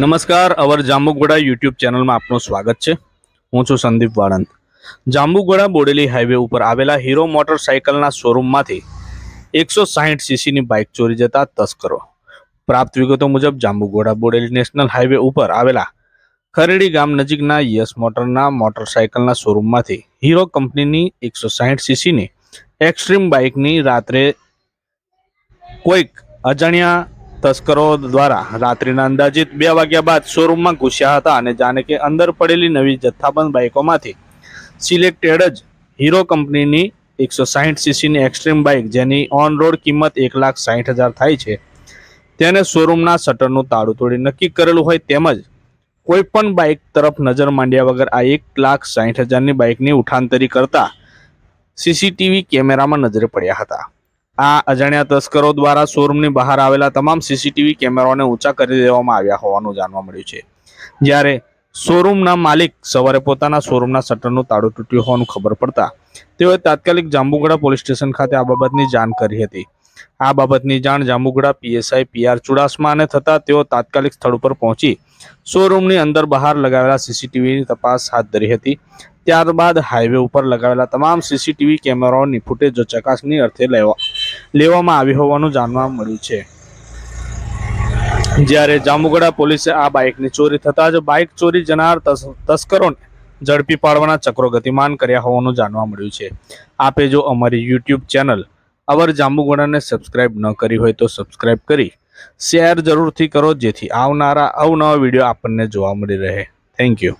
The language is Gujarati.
નમસ્કાર, અવર જાંબુગોડા યુટ્યુબ ચેનલમાં આપનું સ્વાગત છે. હું છું સંદીપ વાળંદ. જાંબુગોડા બોડેલી હાઈવે ઉપર આવેલા હીરો મોટરસાયકલના શોરૂમમાંથી એકસો સાહીઠ સીસીની બાઇક ચોરી જતા તસ્કરો. પ્રાપ્ત વિગતો મુજબ, જાંબુગોડા બોડેલી નેશનલ હાઈવે ઉપર આવેલા ખરેડી ગામ નજીકના યસ મોટરના મોટરસાયકલના શોરૂમમાંથી હીરો કંપનીની એકસો સાહીઠ સીસીની એક્સ્ટ્રીમ બાઇકની રાત્રે કોઈક અજાણ્યા તસ્કરો દ્વારા રાત્રિના અંદાજિત બે વાગ્યા બાદ શોરૂમમાં ઘૂસ્યા હતા અને જાણે કે અંદર પડેલી નવી જથ્થાબંધ બાઇકોમાંથી સિલેક્ટેડ જ હીરો કંપનીની એકસો સાહીઠ સીસીની એક્સ્ટ્રીમ બાઇક, જેની ઓન રોડ કિંમત એક લાખ સાહીઠ હજાર થાય છે. તેને શોરૂમના શટરનું તાળું તોડી નક્કી કરેલું હોય તેમજ કોઈ પણ બાઇક તરફ નજર માંડ્યા વગર આ એક લાખ સાહીઠ હજારની બાઇકની ઉઠાંતરી કરતા સીસીટીવી કેમેરામાં નજરે પડ્યા હતા. આ અજાણ્યા તસ્કરો દ્વારા શોરૂમની બહાર આવેલા તમામ સીસીટીવી કેમેરાઓને ઊંચા કરી દેવામાં આવ્યા હોવાનું જાણવા મળ્યું છે. જ્યારે શોરૂમના માલિક સવારે પોતાના શોરૂમના શટરનું તાળું તૂટ્યું હોવાનું ખબર પડતા તેઓએ તાત્કાલિક જાંબુગડા પોલીસ સ્ટેશન ખાતે આ બાબતની જાણ કરી હતી. આ બાબતની જાણ જાંબુગડા પીએસઆઈ પીઆર ચુડાસમાને થતાં તેઓ તાત્કાલિક સ્થળ ઉપર પહોંચી શોરૂમની અંદર બહાર લગાવેલા સીસીટીવીની તપાસ હાથ ધરી હતી. ત્યારબાદ હાઈવે ઉપર લગાવેલા તમામ સીસીટીવી કેમેરાઓની ફૂટેજો ચકાસણી અર્થે લેવા લેવામાં આવી હોવાનું જાણવા મળ્યું છે. જ્યારે જાંબુગડા પોલીસે આ બાઇકની ચોરી થતા જ બાઇક ચોરી જનાર તસ- તસ્કરોને ઝડપી પાડવાના ચક્રો ગતિમાન કર્યા હોવાનું જાણવા મળ્યું છે. આપે જો અમારી યુટ્યુબ ચેનલ અવર જાંબુગોડાને સબસ્ક્રાઇબ ન કરી હોય તો સબસ્ક્રાઇબ કરી શેર જરૂરથી કરો જેથી આવનારા અવનવા વીડિયો આપણને જોવા મળી રહે. Thank you.